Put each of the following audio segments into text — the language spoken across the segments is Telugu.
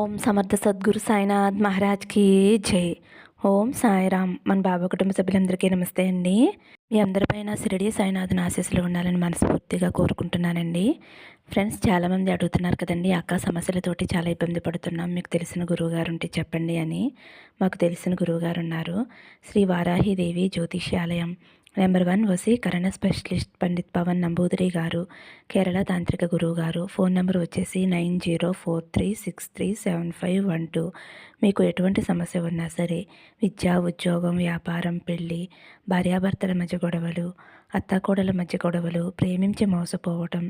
ఓం సమర్థ సద్గురు సాయినాథ్ మహారాజ్కి జై. ఓం సాయిరామ్. మన బాబా కుటుంబ సభ్యులందరికీ నమస్తే అండి. మీ అందరిపైన షిరిడి సాయినాథ్ ఆశీస్సులు ఉండాలని మనస్ఫూర్తిగా కోరుకుంటున్నానండి. ఫ్రెండ్స్ చాలామంది అడుగుతున్నారు కదండి అక్క సమస్యలతోటి చాలా ఇబ్బంది పడుతున్నాం మీకు తెలిసిన గురువుగారు ఉంటే చెప్పండి అని. మాకు తెలిసిన గురువుగారు ఉన్నారు శ్రీ వారాహిదేవి జ్యోతిష్యాలయం. నెంబర్ వన్ వసీకరణ స్పెషలిస్ట్ పండిత్ పవన్ నంబూదిరి గారు కేరళ తాంత్రిక గురువు గారు. ఫోన్ నెంబర్ వచ్చేసి nine zero four three six three seven five one two. మీకు ఎటువంటి సమస్య ఉన్నా సరే విద్య ఉద్యోగం వ్యాపారం పెళ్ళి భార్యాభర్తల మధ్య గొడవలు అత్తాకోడల మధ్య గొడవలు ప్రేమించి మోసపోవటం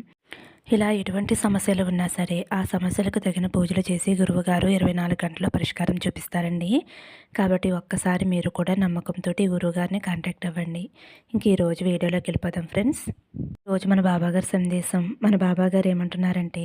ఇలా ఎటువంటి సమస్యలు ఉన్నా సరే ఆ సమస్యలకు తగిన పూజలు చేసి గురువుగారు ఇరవై నాలుగు గంటల పరిష్కారం చూపిస్తారండి. కాబట్టి ఒక్కసారి మీరు కూడా నమ్మకంతో గురువుగారిని కాంటాక్ట్ అవ్వండి. ఇంక ఈరోజు వీడియోలోకి వెళ్ళిపోదాం ఫ్రెండ్స్ రోజు మన బాబాగారి సందేశం మన బాబాగారు ఏమంటున్నారంటే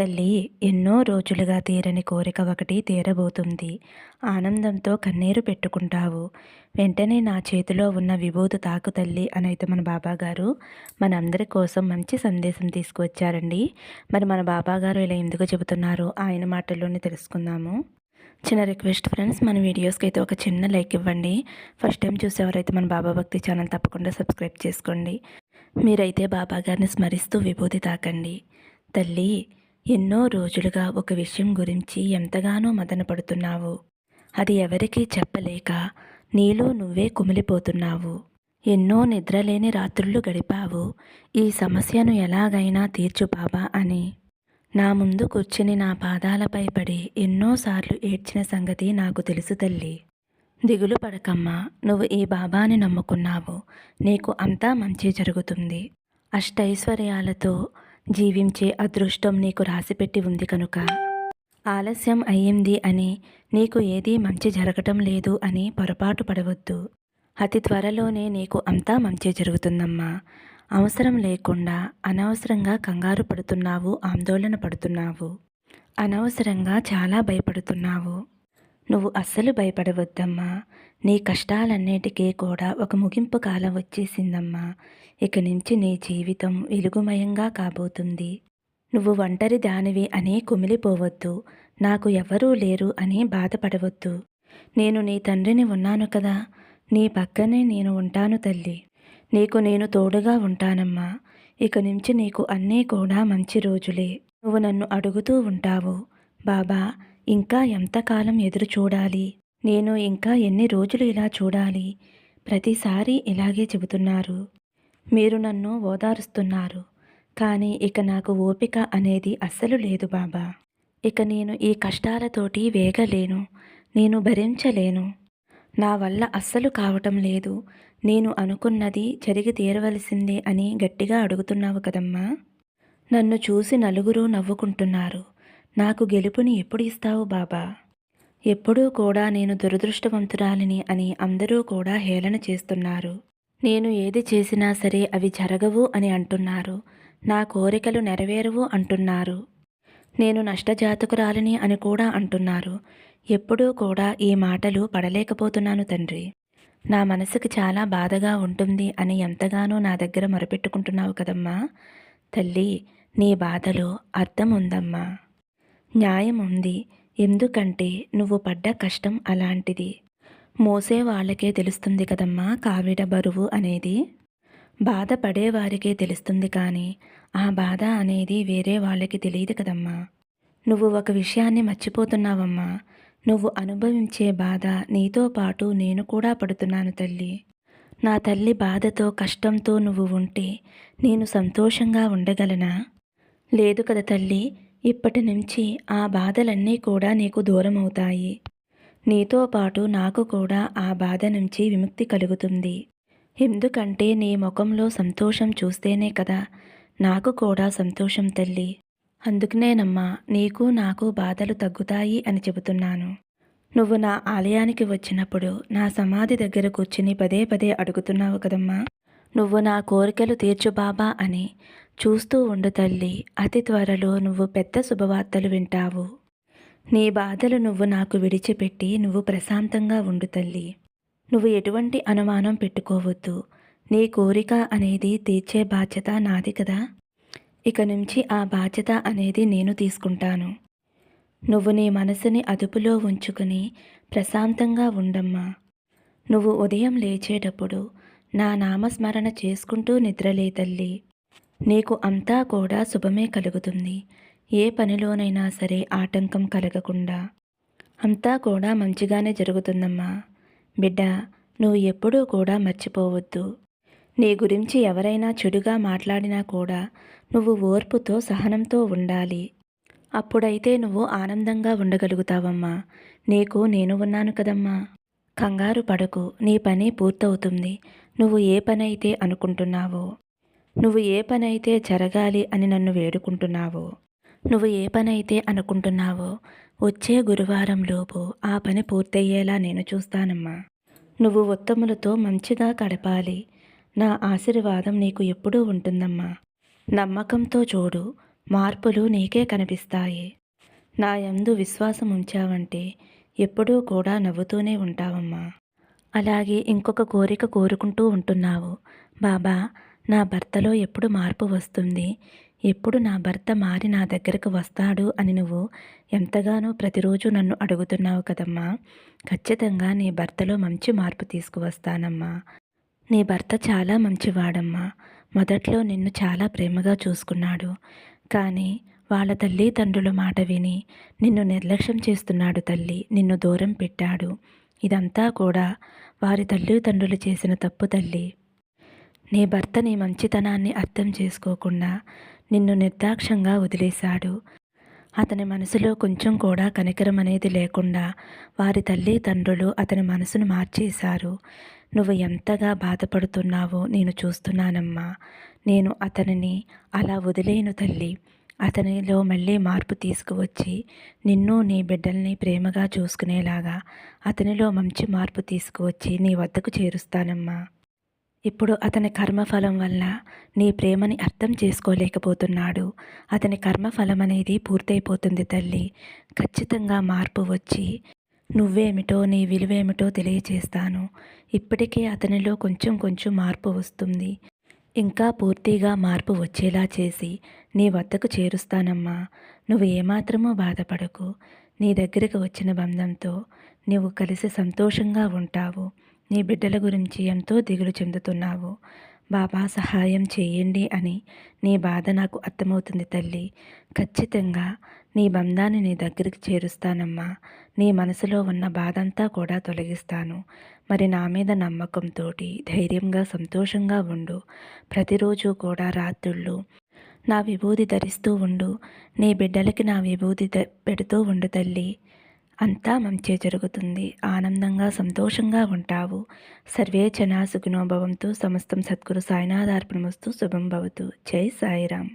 తల్లి ఎన్నో రోజులుగా తీరని కోరిక ఒకటి తీరబోతుంది. ఆనందంతో కన్నీరు పెట్టుకుంటావు. వెంటనే నా చేతిలో ఉన్న విభూతి తాకు తల్లి అని అయితే మన బాబాగారు. మనందరి కోసం మంచి సందేశం తీసుకువచ్చారండి. మరి మన బాబాగారు ఇలా ఎందుకు చెబుతున్నారో? ఆయన మాటల్లోనే తెలుసుకుందాము. చిన్న రిక్వెస్ట్ ఫ్రెండ్స్ మన వీడియోస్కి అయితే ఒక చిన్న లైక్ ఇవ్వండి. ఫస్ట్ టైం చూసేవారైతే మన బాబా భక్తి ఛానల్ తప్పకుండా సబ్స్క్రైబ్ చేసుకోండి. మీరైతే బాబాగారిని స్మరిస్తూ విభూతి తాకండి. తల్లి ఎన్నో రోజులుగా ఒక విషయం గురించి ఎంతగానో మదనపడుతున్నావు. అది ఎవరికీ చెప్పలేక నీలో నువ్వే కుమిలిపోతున్నావు. ఎన్నో నిద్రలేని రాత్రులు గడిపావు. ఈ సమస్యను ఎలాగైనా తీర్చు బాబా అని. నా ముందు కూర్చుని నా పాదాలపై పడి ఎన్నోసార్లు ఏడ్చిన సంగతి నాకు తెలుసు తల్లి. దిగులు పడకమ్మా నువ్వు ఈ బాబాని నమ్ముకున్నావు. నీకు అంతా మంచి జరుగుతుంది. అష్టైశ్వర్యాలతో జీవించే అదృష్టం నీకు రాసిపెట్టి ఉంది కనుక. ఆలస్యం అయ్యింది అని నీకు ఏదీ మంచి జరగటం లేదు అని పొరపాటు పడవద్దు. అతి త్వరలోనే నీకు అంతా మంచి జరుగుతుందమ్మా. అవసరం లేకుండా అనవసరంగా కంగారు పడుతున్నావు ఆందోళన పడుతున్నావు. అనవసరంగా చాలా భయపడుతున్నావు. నువ్వు అస్సలు భయపడవద్దమ్మా. నీ కష్టాలన్నిటికీ కూడా ఒక ముగింపు కాలం వచ్చేసిందమ్మా. ఇక నుంచి నీ జీవితం వెలుగుమయంగా కాబోతుంది. నువ్వు ఒంటరి దానివి అని కుమిలిపోవద్దు. నాకు ఎవరూ లేరు అని బాధపడవద్దు. నేను నీ తండ్రిని ఉన్నాను కదా. నీ పక్కనే నేను ఉంటాను తల్లి. నీకు నేను తోడుగా ఉంటానమ్మా. ఇక నుంచి నీకు అన్నీ కూడా మంచి రోజులే. నువ్వు నన్ను అడుగుతూ ఉంటావు. బాబా ఇంకా ఎంతకాలం ఎదురు చూడాలి? నేను ఇంకా ఎన్ని రోజులు ఇలా చూడాలి? ప్రతిసారి ఇలాగే చెబుతున్నారు. మీరు నన్ను ఓదారుస్తున్నారు. కానీ ఇక నాకు ఓపిక అనేది అస్సలు లేదు బాబా. ఇక నేను ఈ కష్టాలతోటి వేగలేను. నేను భరించలేను. నా వల్ల అస్సలు కావటం లేదు. నేను అనుకున్నది జరిగి తీరవలసిందే అని గట్టిగా అడుగుతున్నావు కదమ్మా. నన్ను చూసి నలుగురు నవ్వుకుంటున్నారు. నాకు గెలుపుని ఎప్పుడు ఇస్తావు బాబా? ఎప్పుడూ కూడా నేను దురదృష్టవంతురాలిని అని అందరూ కూడా హేళన చేస్తున్నారు. నేను ఏది చేసినా సరే అవి జరగవు అని అంటున్నారు. నా కోరికలు నెరవేరవు అంటున్నారు. నేను నష్టజాతకురాలిని అని కూడా అంటున్నారు. ఎప్పుడూ కూడా ఈ మాటలు పడలేకపోతున్నాను తండ్రి. నా మనసుకు చాలా బాధగా ఉంటుంది అని ఎంతగానో నా దగ్గర మొరపెట్టుకుంటున్నావు కదమ్మా? తల్లి నీ బాధలో అర్థం ఉందమ్మా న్యాయం ఉంది ఎందుకంటే నువ్వు పడ్డ కష్టం అలాంటిది. మోసే వాళ్ళకే తెలుస్తుంది కదమ్మా కావిడ బరువు అనేది. బాధపడే వారికే తెలుస్తుంది కానీ ఆ బాధ అనేది వేరే వాళ్ళకి తెలియదు కదమ్మా. నువ్వు ఒక విషయాన్ని మర్చిపోతున్నావమ్మా. నువ్వు అనుభవించే బాధ నీతో పాటు నేను కూడా పడుతున్నాను తల్లి. నా తల్లి బాధతో కష్టంతో నువ్వు ఉంటే నేను సంతోషంగా ఉండగలనా? లేదు కదా తల్లి ఇప్పటి నుంచి ఆ బాధలన్నీ కూడా నీకు దూరం అవుతాయి నీతో పాటు నాకు కూడా ఆ బాధ నుంచి విముక్తి కలుగుతుంది. ఎందుకంటే నీ ముఖంలో సంతోషం చూస్తేనే కదా నాకు కూడా సంతోషం తల్లి. అందుకనేనమ్మా నీకు నాకు బాధలు తగ్గుతాయి అని చెబుతున్నాను. నువ్వు నా ఆలయానికి వచ్చినప్పుడు నా సమాధి దగ్గర కూర్చుని పదే పదే అడుగుతున్నావు కదమ్మా. నువ్వు నా కోరికలు తీర్చు బాబా అని చూస్తూ ఉండు తల్లి అతి త్వరలో నువ్వు పెద్ద శుభవార్తలు వింటావు. నీ బాధలు నువ్వు నాకు విడిచిపెట్టి నువ్వు ప్రశాంతంగా ఉండు తల్లి. నువ్వు ఎటువంటి అనుమానం పెట్టుకోవద్దు. నీ కోరిక అనేది తీర్చే బాధ్యత నాది కదా. ఇక నుంచి ఆ బాధ్యత అనేది నేను తీసుకుంటాను. నువ్వు నీ మనసుని అదుపులో ఉంచుకుని ప్రశాంతంగా ఉండమ్మా. నువ్వు ఉదయం లేచేటప్పుడు నా నామస్మరణ చేసుకుంటూ నిద్రలే తల్లి. నీకు అంతా కూడా శుభమే కలుగుతుంది. ఏ పనిలోనైనా సరే ఆటంకం కలగకుండా. అంతా కూడా మంచిగానే జరుగుతుందమ్మా. బిడ్డ నువ్వు ఎప్పుడూ కూడా మర్చిపోవద్దు. నీ గురించి ఎవరైనా చెడుగా మాట్లాడినా కూడా నువ్వు ఓర్పుతో సహనంతో ఉండాలి. అప్పుడైతే నువ్వు ఆనందంగా ఉండగలుగుతావమ్మా. నీకు నేను ఉన్నాను కదమ్మా. కంగారు పడకు. నీ పని పూర్తవుతుంది. నువ్వు ఏ పని అయితే అనుకుంటున్నావో. నువ్వు ఏ పనైతే జరగాలి అని నన్ను వేడుకుంటున్నావో నువ్వు ఏ పనైతే అనుకుంటున్నావో వచ్చే గురువారంలోపు ఆ పని పూర్తయ్యేలా నేను చూస్తానమ్మా. నువ్వు ఉత్తములతో మంచిగా గడపాలి. నా ఆశీర్వాదం నీకు ఎప్పుడూ ఉంటుందమ్మా. నమ్మకంతో చూడు మార్పులు నీకే కనిపిస్తాయి. నా యందు విశ్వాసం ఉంచావంటే ఎప్పుడూ కూడా నవ్వుతూనే ఉంటావమ్మా. అలాగే ఇంకొక కోరిక కోరుకుంటూ ఉంటున్నావు. బాబా నా భర్తలో ఎప్పుడు మార్పు వస్తుంది? ఎప్పుడు నా భర్త మారి నా దగ్గరకు వస్తాడు అని నువ్వు ఎంతగానో ప్రతిరోజు నన్ను అడుగుతున్నావు కదమ్మా. ఖచ్చితంగా నీ భర్తలో మంచి మార్పు తీసుకువస్తానమ్మా. నీ భర్త చాలా మంచివాడమ్మా. మొదట్లో నిన్ను చాలా ప్రేమగా చూసుకున్నాడు. కానీ వాళ్ళ తల్లిదండ్రుల మాట విని నిన్ను నిర్లక్ష్యం చేస్తున్నాడు తల్లి. నిన్ను దూరం పెట్టాడు. ఇదంతా కూడా వారి తల్లిదండ్రులు చేసిన తప్పు తల్లి. నీ భర్త నీ మంచితనాన్ని అర్థం చేసుకోకుండా నిన్ను నిర్దాక్షంగా వదిలేశాడు. అతని మనసులో కొంచెం కూడా కనికరం అనేది లేకుండా వారి తల్లి తండ్రులు అతని మనసును మార్చేశారు. నువ్వు ఎంతగా బాధపడుతున్నావో నేను చూస్తున్నానమ్మా. నేను అతనిని అలా వదిలేను తల్లి. అతనిలో మళ్ళీ మార్పు తీసుకువచ్చి నిన్ను నీ బిడ్డల్ని ప్రేమగా చూసుకునేలాగా అతనిలో మంచి మార్పు తీసుకువచ్చి నీ వద్దకు చేరుస్తానమ్మా. ఇప్పుడు అతని కర్మఫలం వల్ల నీ ప్రేమని అర్థం చేసుకోలేకపోతున్నాడు. అతని కర్మఫలం అనేది పూర్తయిపోతుంది తల్లి. ఖచ్చితంగా మార్పు వచ్చి నువ్వేమిటో నీ విలువేమిటో తెలియచేస్తాను. ఇప్పటికే అతనిలో కొంచెం కొంచెం మార్పు వస్తుంది. ఇంకా పూర్తిగా మార్పు వచ్చేలా చేసి నీ వద్దకు చేరుస్తానమ్మా. నువ్వు ఏమాత్రమూ బాధపడకు. నీ దగ్గరికి వచ్చిన బంధంతో నువ్వు కలిసి సంతోషంగా ఉంటావు. నీ బిడ్డల గురించి ఎంతో దిగులు చెందుతున్నావు. బాబా సహాయం చేయండి అని నీ బాధ నాకు అర్థమవుతుంది తల్లి. ఖచ్చితంగా నీ బంధాన్ని నీ దగ్గరికి చేరుస్తానమ్మా. నీ మనసులో ఉన్న బాధంతా కూడా తొలగిస్తాను. మరి నా మీద నమ్మకంతో ధైర్యంగా సంతోషంగా ఉండు. ప్రతిరోజు కూడా రాత్రుళ్ళు నా విభూది ధరిస్తూ ఉండు. నీ బిడ్డలకి నా విభూది పెడుతూ ఉండు తల్లి. అంతా మంచి జరుగుతుంది. ఆనందంగా సంతోషంగా ఉంటావు. సర్వే జనా సుఖినోభవంతో సమస్తం సద్గురు సాయినాథార్పణమస్తు. శుభం భవతు. జై సాయిరామ్.